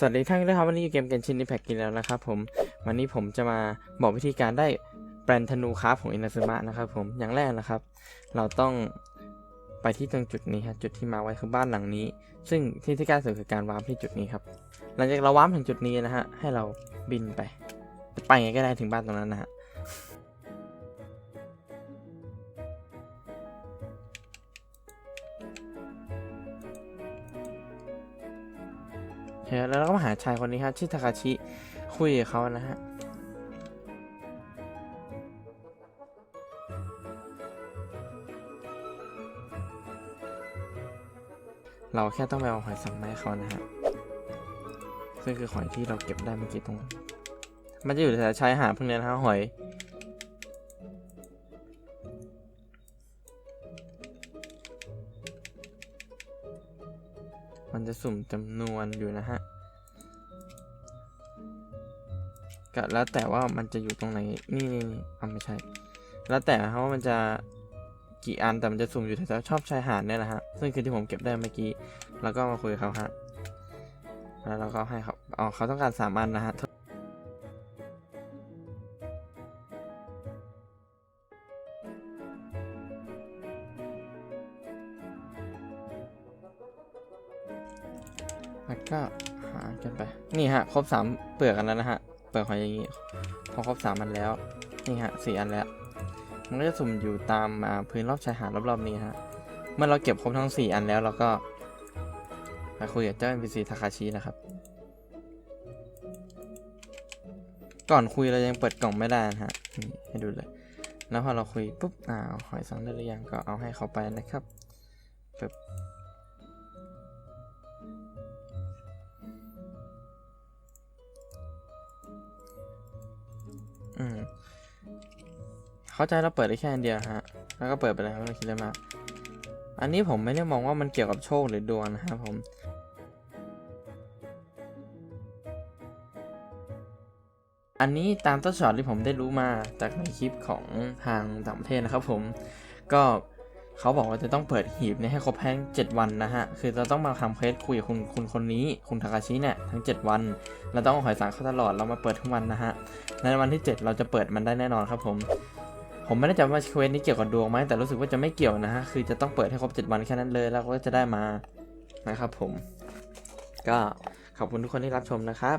สวัสดีท่านด้วยครับวันนี้อยู่เกมเกนชิน i ิแพ็กกินแล้วนะครับผมวันนี้ผมจะมาบอกวิธีการได้แบรนธนูคราฟของอินาซึมะนะครับผมอย่างแรกนะครับ เราต้องไปที่ตรงจุดนี้ครับจุดที่มาไว้คือบ้านหลังนี้ ซึ่งที่ที่การสุดคือการวาร์ปที่จุดนี้ครับหลังจากเราวาร์ปถึงจุดนี้นะฮะให้เราบินไป ไปไงก็ได้ถึงบ้านตรงนั้นนะฮะ แล้วเราก็มาหาชายคนนี้ครับชื่อทาคาชิคุยกับเขานะฮะเราแค่ต้องไปเอาหอยสังไม้เขานะฮะ ซึ่งคือหอยที่เราเก็บได้เมื่อกี้ตรงนั้นมันจะอยู่แถวชายหาดพวกนี้นะฮะหอย มันจะสุ่มจำนวนอยู่นะฮะก็แล้วแต่ว่ามันจะอยู่ตรงไหน นี่นี่นี่อ่าไม่ใช่ แล้วแต่นะครับว่ามันจะกี่อันแต่มันจะสุ่มอยู่แถวชอบชายหาดเนี่ยแหละฮะ ซึ่งคือที่ผมเก็บได้เมื่อกี้ แล้วก็มาคุยกับเขาฮะ แล้วเราก็ให้เขาอ๋อเขาต้องการสามอันนะฮะ แล้วก็หากันไป นี่ฮะ ครบสามเปลือกกันแล้วนะฮะ เปลือกหอยอย่างงี้ พอครบสามอันแล้ว นี่ฮะสี่อันแล้ว มันก็จะสุ่มอยู่ตามอ่าพื้นรอบชายหาดรอบๆนี้ฮะ เมื่อเราเก็บครบทั้งสี่อันแล้วเราก็มาคุยกับเจ้า NPC ทาคาชินะครับ ก่อนคุยเรายังเปิดกล่องไม่ได้นะฮะ ให้ดูเลย แล้วพอเราคุยปุ๊บอ่าเอาหอยสังได้หรือยังก็เอาให้เขาไปนะครับปึ๊บ อืมเข้าใจเราเปิดได้แค่อันเดียวฮะ แล้วก็เปิดไปเลยครับไม่คิดเลยมากอันนี้ผมไม่ได้มองว่ามันเกี่ยวกับโชคหรือดวงนะครับผมอันนี้ตามต้นฉบับที่ผมได้รู้มาจากในคลิปของทางต่างประเทศนะครับผมก็ เขาบอกว่าจะต้องเปิดหีบเนี่ยให้ครบแพ้ง7วันนะฮะ คือเราต้องมาทำเควสคุยกับคุณคุณคนนี้ คุณทาคาชิเนี่ยทั้ง 7 วัน เราต้องเอหอยสังเขาตลอด เรามาเปิดทุกวันนะฮะ ในวันที่ 7 เราจะเปิดมันได้แน่นอนครับผม ผมไม่แน่ใจว่าเควสนี้เกี่ยวกับดวงไหม แต่รู้สึกว่าจะไม่เกี่ยวนะฮะ คือจะต้องเปิดให้ครบ 7 วันแค่นั้นเลย แล้วก็จะได้มา นะครับผม ก็ขอบคุณทุกคนที่รับชมนะครับ